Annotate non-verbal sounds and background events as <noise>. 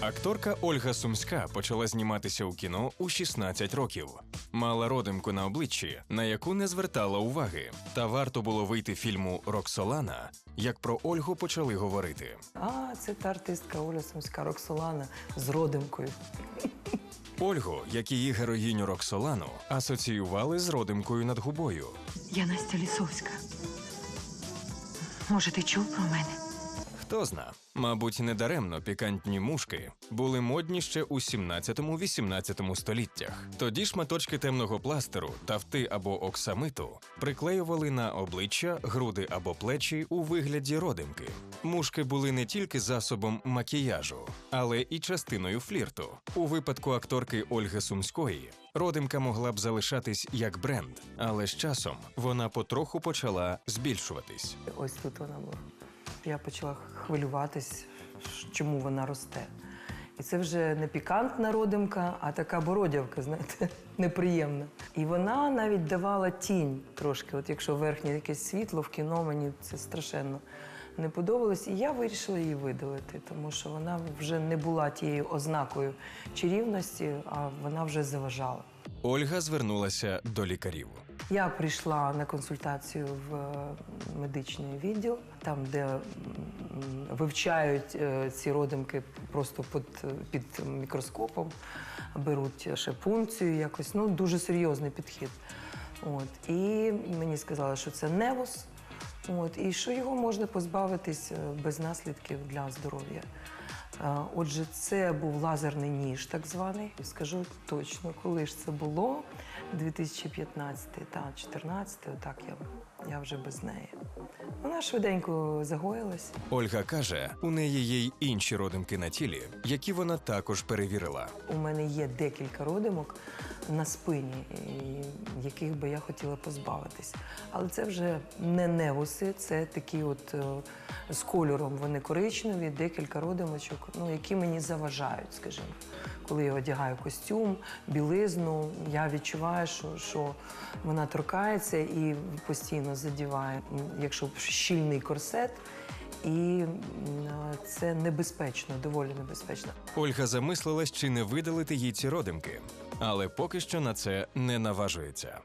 Акторка Ольга Сумська почала зніматися у кіно у 16 років. Мала родимку на обличчі, на яку не звертала уваги. Та варто було вийти фільму Роксолана, як про Ольгу почали говорити. А, це та артистка Оля Сумська Роксолана з родимкою. Ольгу, як її героїню Роксолану, асоціювали з родимкою над губою. Я Настя Лісовська. Може, ти чув про мене? Хто зна, мабуть, недаремно пікантні мушки були модні ще у 17-18 століттях. Тоді шматочки темного пластеру, тафти або оксамиту приклеювали на обличчя, груди або плечі у вигляді родимки. Мушки були не тільки засобом макіяжу, але і частиною флірту. У випадку акторки Ольги Сумської родимка могла б залишатись як бренд, але з часом вона потроху почала збільшуватись. Ось тут вона була. Я почала хвилюватись, чому вона росте. І це вже не пікантна родимка, а така бородявка, знаєте, <laughs> неприємна. І вона навіть давала тінь трошки. От якщо верхнє якесь світло в кіно, мені це страшенно не подобалось. І я вирішила її видалити, тому що вона вже не була тією ознакою чарівності, а вона вже заважала. Ольга звернулася до лікарів. Я прийшла на консультацію в е, медичний відділ, там, де вивчають е, ці родимки просто під, під мікроскопом, беруть ще якось. Ну, дуже серйозний підхід. От. І мені сказали, що це невус, от, і що його можна позбавитись е, без наслідків для здоров'я. Отже, це був лазерний ніж, так званий. Скажу точно, коли ж це було. 2015 та 14 отак я, я вже без неї. Вона швиденько загоїлась. Ольга каже, у неї є й інші родимки на тілі, які вона також перевірила. У мене є декілька родимок на спині, яких би я хотіла позбавитись. Але це вже не невуси, це такі от е, з кольором вони коричневі, декілька родимочок, ну, які мені заважають, скажімо. Коли я одягаю костюм, білизну, я відчуваю, що, що вона торкається і постійно задіває, якщо щільний корсет. І це небезпечно, доволі небезпечно. Ольга замислилась, чи не видалити їй ці родимки, але поки що на це не наважується.